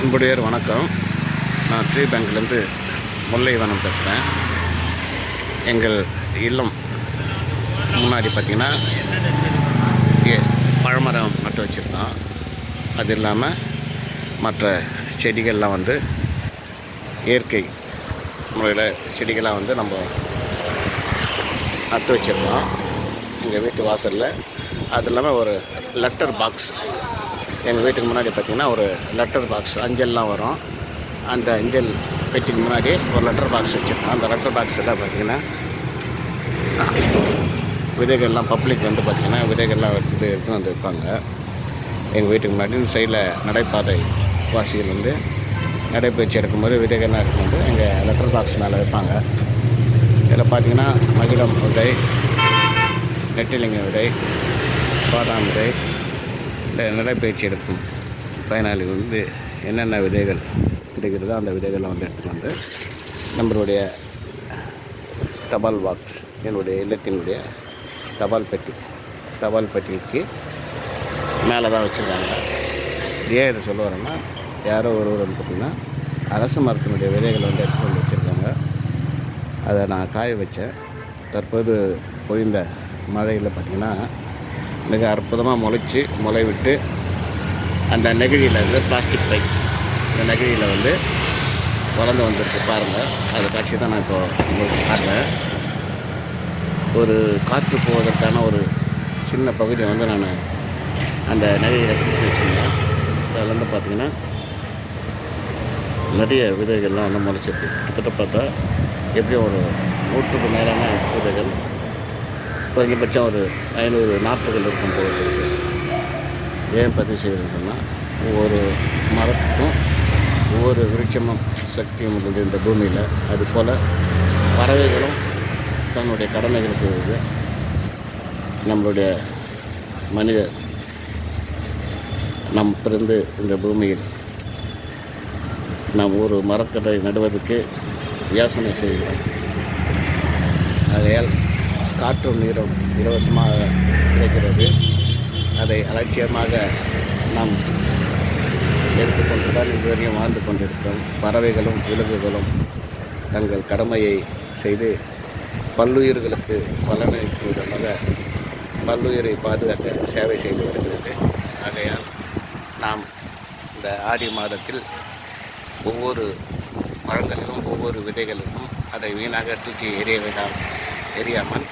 அன்புடையார் வணக்கம். நான் ட்ரீ பேங்க்லேருந்து முல்லைவனம் பேசுகிறேன் எங்கள் இல்லம் முன்னாடி பார்த்திங்கன்னா பழமரம் நட்டு வச்சுருந்தோம். அது இல்லாமல் மற்ற செடிகள்லாம் வந்து இயற்கை முறையில் செடிகளாக வந்து நம்ம நட்டு வச்சுருந்தோம். எங்கள் வீட்டு வாசலில். அது இல்லாமல் ஒரு லெட்டர் பாக்ஸ் எங்கள் வீட்டுக்கு முன்னாடி பார்த்திங்கன்னா ஒரு லெட்டர் பாக்ஸ் அஞ்சல்லாம் வரும். அந்த அஞ்சல் பெட்டிக்கு முன்னாடி ஒரு லெட்டர் பாக்ஸ் வச்சுருக்கோம். அந்த லெட்டர் பாக்ஸில் பார்த்திங்கன்னா விதைகள்லாம் பப்ளிக் வந்து பார்த்திங்கன்னா விதைகள்லாம் எடுத்து எடுத்துன்னு வந்து வைப்பாங்க எங்கள் வீட்டுக்கு முன்னாடி இந்த சைடில் நடைபாதை வாசிகள் வந்து நடைபயிற்சி எடுக்கும்போது விதைகள்லாம் எடுக்கும்போது எங்கள் லெட்டர் பாக்ஸ் மேலே வைப்பாங்க. இதில் பார்த்தீங்கன்னா மகிழம் விதை நெட்டிலிங்க விதை பாதாம் விதை இந்த நடைப்பயிற்சி எடுக்கும் பயனாளிகள் வந்து என்னென்ன விதைகள் கிடைக்கிறதோ அந்த விதைகளை வந்து எடுத்துகிட்டு வந்து நம்மளுடைய தபால் பாக்ஸ் என்னுடைய இல்லத்தினுடைய தபால் பெட்டி தபால் பெட்டிக்கு மேலே தான் வச்சுருக்காங்க. ஏன் இதை சொல்ல வரேன்னா யாரோ ஒருவர் வந்து பார்த்திங்கன்னா அரசு மரத்தினுடைய விதைகளை வந்து எடுத்து வந்து வச்சுருக்காங்க. அதை நான் காய வச்சேன். தற்போது பொழிந்த மழையில் பார்த்திங்கன்னா மிக அற்புதமாக முளைச்சி முளை விட்டு அந்த நெகிழியில் வந்து பிளாஸ்டிக் பை இந்த நெகிழியில் வந்து வளர்ந்து வந்திருக்கு பாருங்கள் அது காட்சி தான் நான் இப்போ உங்களுக்கு காட்டுறேன். ஒரு காற்று போவதற்கான ஒரு சின்ன பகுதியை வந்து நான் அந்த நெகிழியில் பிடிச்சி வச்சுருந்தேன். அதில் வந்து பார்த்திங்கன்னா நிறைய விதைகள்லாம் வந்து முளைச்சிருக்கு. கிட்டத்தட்ட பார்த்தா எப்படியும் ஒரு நூற்றுக்கு மேலான விதைகள். குறைஞ்சபட்சம் ஒரு ஐநூறு நாற்றுகள் இருக்கும் போது ஏன் பதிவு செய்கிறேன்னு சொன்னால் ஒவ்வொரு மரத்துக்கும் ஒவ்வொரு விருட்சமும் சக்தியும் உள்ளது இந்த பூமியில். அதுபோல் பறவைகளும் தன்னுடைய கடமைகளை செய்வது நம்மளுடைய மனிதர் நம் பிறந்து இந்த பூமியில் நாம் ஒரு மரக்கட்டை நடுவதற்கு யோசனை செய்கிறோம். ஆகையால் காற்றும் நீரும் இலவசமாக கிடைக்கிறது. அதை அலட்சியமாக நாம் எடுத்துக்கொண்டு தான் இதுவரையும் வாழ்ந்து கொண்டிருக்கிறோம். பறவைகளும் விலங்குகளும் தங்கள் கடமையை செய்து பல்லுயிர்களுக்கு பலனளிக்கும் விதமாக பல்லுயிரை பாதுகாக்க சேவை செய்து வருகிறது. ஆகையால் நாம் இந்த ஆடி மாதத்தில் ஒவ்வொரு பழங்களிலும் ஒவ்வொரு விதைகளுக்கும் அதை வீணாக தூக்கி எறிய வேண்டாம். எரியாமல்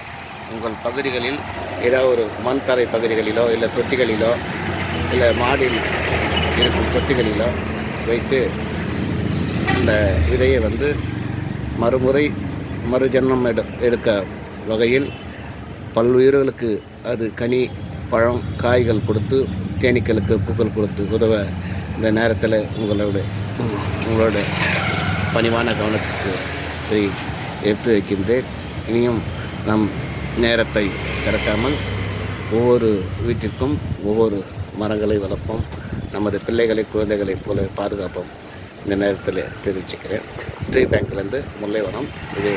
உங்கள் பகுதிகளில் ஏதாவது ஒரு மண் தரை பகுதிகளிலோ இல்லை தொட்டிகளிலோ இல்லை மாடியில் இருக்கும் தொட்டிகளிலோ வைத்து அந்த விதையை வந்து மறுமுறை மறுஜன்மம் எடு எடுக்க வகையில் பல்லுயிர்களுக்கு அது கனி பழம் காய்கள் கொடுத்து தேனீக்களுக்கு பூக்கள் கொடுத்து உதவ இந்த நேரத்தில் உங்களோட உங்களோட பணிவான கவனத்துக்கு எடுத்து வைக்கின்றேன். இனியும் நம் நேரத்தை திறக்காமல் ஒவ்வொரு வீட்டிற்கும் ஒவ்வொரு மரங்களை வளர்ப்போம். நமது பிள்ளைகளை குழந்தைகளைப் போல பாதுகாப்போம். இந்த நேரத்தில் தெரிவிச்சுக்கிறேன். ட்ரீ பேங்க்லேருந்து முல்லைவனம் இது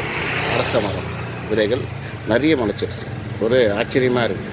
அரச மரம். விதைகள் நிறைய முளைச்சிருச்சு ஒரு ஆச்சரியமாக இருக்குது